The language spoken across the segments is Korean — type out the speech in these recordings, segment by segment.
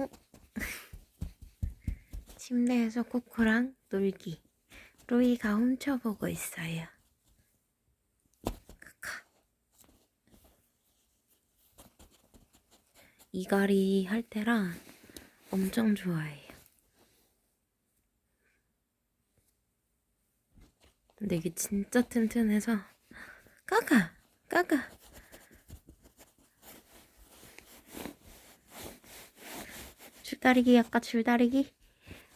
어? 침대에서 코코랑 놀기. 로이가 훔쳐보고 있어요. 이갈이 할 때랑 엄청 좋아해요. 근데 이게 진짜 튼튼해서 까까 까까 줄다리기 아까 줄다리기?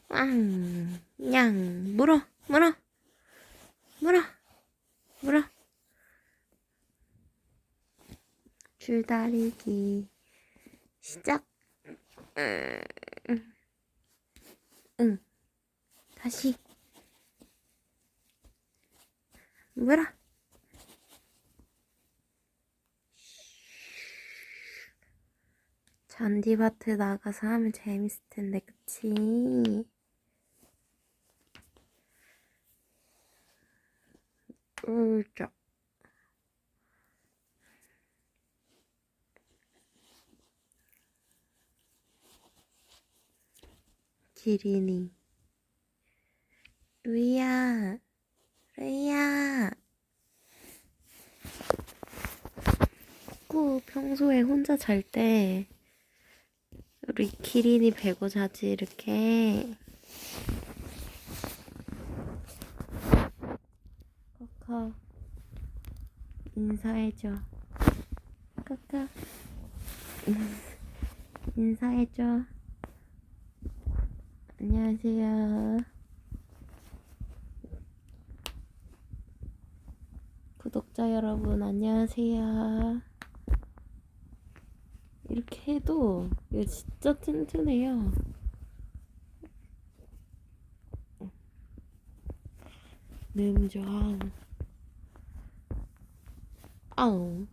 왕 냥 물어 물어 물어 물어. 줄다리기. 시작. 응, 응. 다시. 물어 잔디밭에 나가서 하면 재밌을 텐데, 그치? 으자. 기린이. 루이야, 루이야. 꾸 평소에 혼자 잘 때, 우리 기린이 베고 자지, 이렇게. 코코, 인사해줘. 코코, 인사해줘. 안녕하세요. 구독자 여러분, 안녕하세요. 이렇게 해도 이거 진짜 튼튼해요. 너무 좋아. 아우,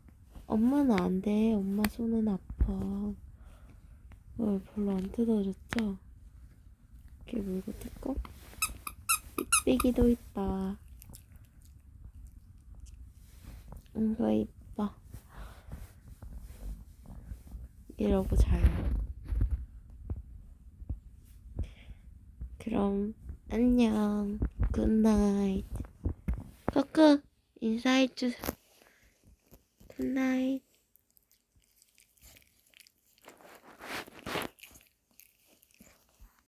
엄마는 안 돼. 엄마 손은 아파. 어, 별로 안 뜯어졌죠? 이렇게 물고 뜯고. 삑삑이도 있다. 이거 이 이러고 자요. 그럼 안녕. 굿나잇. 코코 인사해주. 굿나잇.